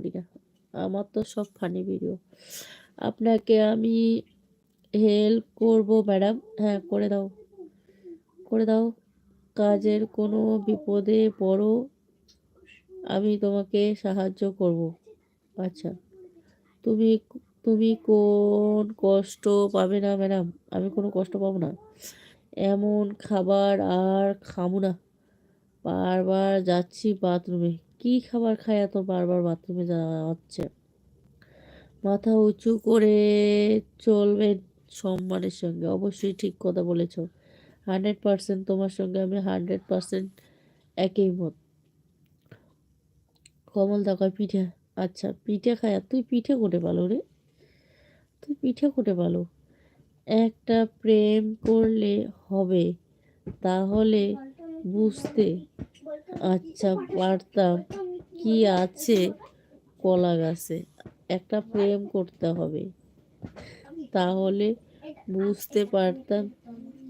করি না। আমার তো সব ফানি ভিডিও আপনাকে আমি হেল্প করব ম্যাডাম হ্যাঁ করে দাও। করে দাও। কাজের কোনো বিপদে পড়ো। আমি তোমাকে সাহায্য করব। আচ্ছা। তুমি তুমি কোন কষ্ট পাবে না ম্যাডাম আমি কোনো কষ্ট পাবো না। এমন খাবার আর খাব না। বারবার যাচ্ছি বাথরুমে কি খাবার খায় এত বারবার বাথরুমে যাওয়া হচ্ছে? মাথা উঁচু করে চলবেন সম্মানের সঙ্গে, অবশ্যই ঠিক কথা বলেছ। হান্ড্রেড পার্সেন্ট তোমার সঙ্গে আমি হান্ড্রেড পার্সেন্ট একই মত। কমল দাকার পিঠে আচ্ছা পিঠে খায় তুই পিঠে করে পালো রে? তুই পিঠে করে পালো একটা প্রেম করলে হবে, তাহলে বুঝতে আচ্ছা পারতাম কি আছে? কলা গাছে। একটা প্রেম করতে হবে। তাহলে বুঝতে পারতাম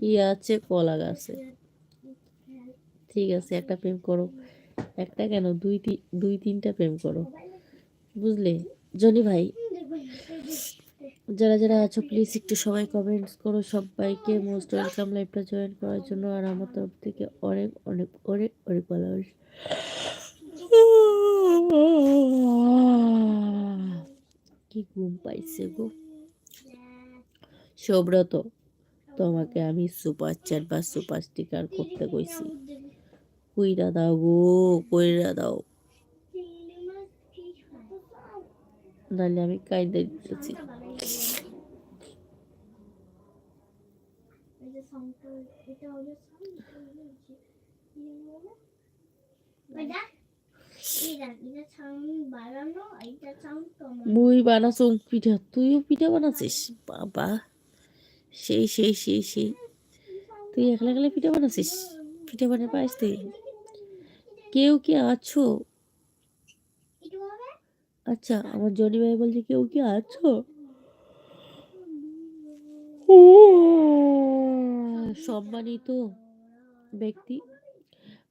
কি আছে কলা গাছে। ঠিক আছে, একটা প্রেম করো। একটা কেন? দুই দুই তিনটা প্রেম করো। বুঝলে? জনি ভাই যারা যারা আছো প্লিজ একটু সবাই কমেন্টস করো। সবাইকে মোস্ট ওয়েলকাম লাইভটা জয়েন করার জন্য। আর আমার তরফ থেকে অনেক অনেক অনেক অনেক ভালোবাসা। কি ঘুম পাইছে গো। সৌব্রত, তোমাকে আমি সুপার চ্যাট বা সুপার স্টিকার করতে কইছি। কইরা দাও গো, কইরা দাও। নাহলে আমি কায়দা দিতেছি। মুই বানাছো পিঠা, তুইও পিঠা বানাছিস? বাবা, সেই সেই সেই সেই। তুই একলা একলা পিঠা বানাছিস? পিঠা বানিয়ে পাইস তুই? কেউ কি আছো? আচ্ছা আমার জনি ভাই বলছে, কেউ কি আছো? সম্মানিত ব্যক্তি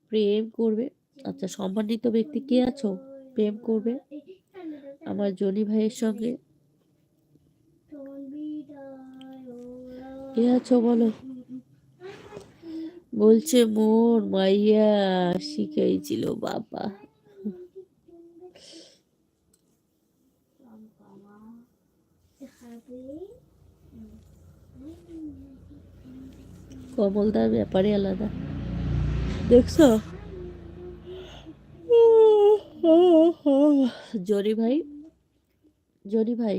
প্রেম করবে। আচ্ছা সম্মানিত ব্যক্তি কে আছো? প্রেম করবে আমার জনি ভাইয়ের সঙ্গে। কে আছো বলো? বলছে মোর মাইয়া শিখাইছিল বাবা। কমলদার ব্যাপারে আলাদা। দেখছ? জরি ভাই জরি ভাই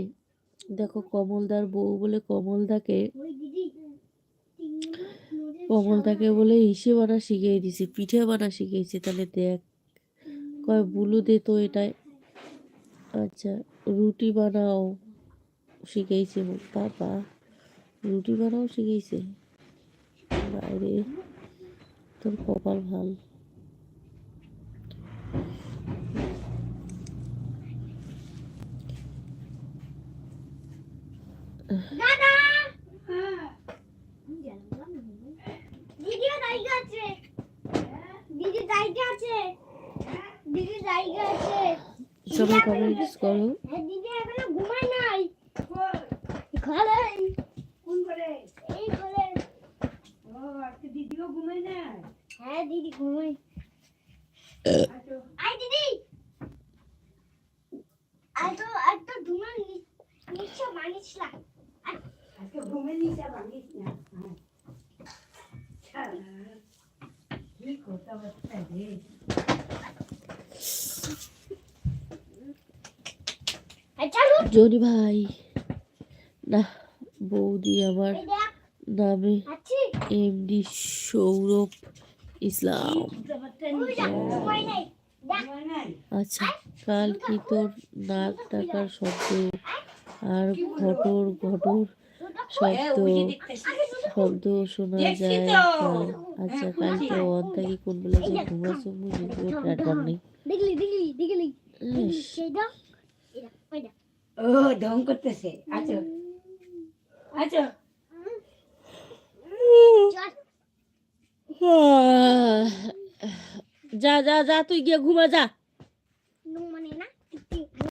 দেখো কমলদার বউ বলে কমলদাকে কমলদাকে বলে ইসে বানা শিখিয়ে দিছি পিঠে বানা শিখিয়েছি তাহলে দেখ। কয় বুলু দে তো এটাই আচ্ছা রুটি বানাও শিখাইছে মোর বাবা রুটি বানাও শিখাইছে বাইরে। তোর কপাল ভালো। সবাই কমেন্টস করো। হ্যাঁ, দিদি এখনও ঘুমায় নাই ঘরে কোন করে এই ঘরে ও আজকে দিদিও ঘুমায় না হ্যাঁ দিদি আচ্ছা। আই দিদি। আই তো আই তো ঘুমান নিচে না। আজকে ঘুমে নিচে ভাঙিস না। হ্যাঁ। কি কথা বার্তা রে এই ভাই না বৌদি আমার নামে এমডি সৌরভ ইসলাম। আচ্ছা কাল কি তোর নাক ডাকার শব্দ? আর ঘটর ঘটর শব্দ? শব্দ শোনা যায় কাল। আচ্ছা কালকে অন্তাকি কোন বেলা যে ঘুমাচ্ছ নিজেও প্যাটার্ন নেই। দেখলি দেখলি দেখলি। ও ঢং করতেছে। আচ্ছা আচ্ছা যা যা যা তুই গিয়ে ঘুমা যা।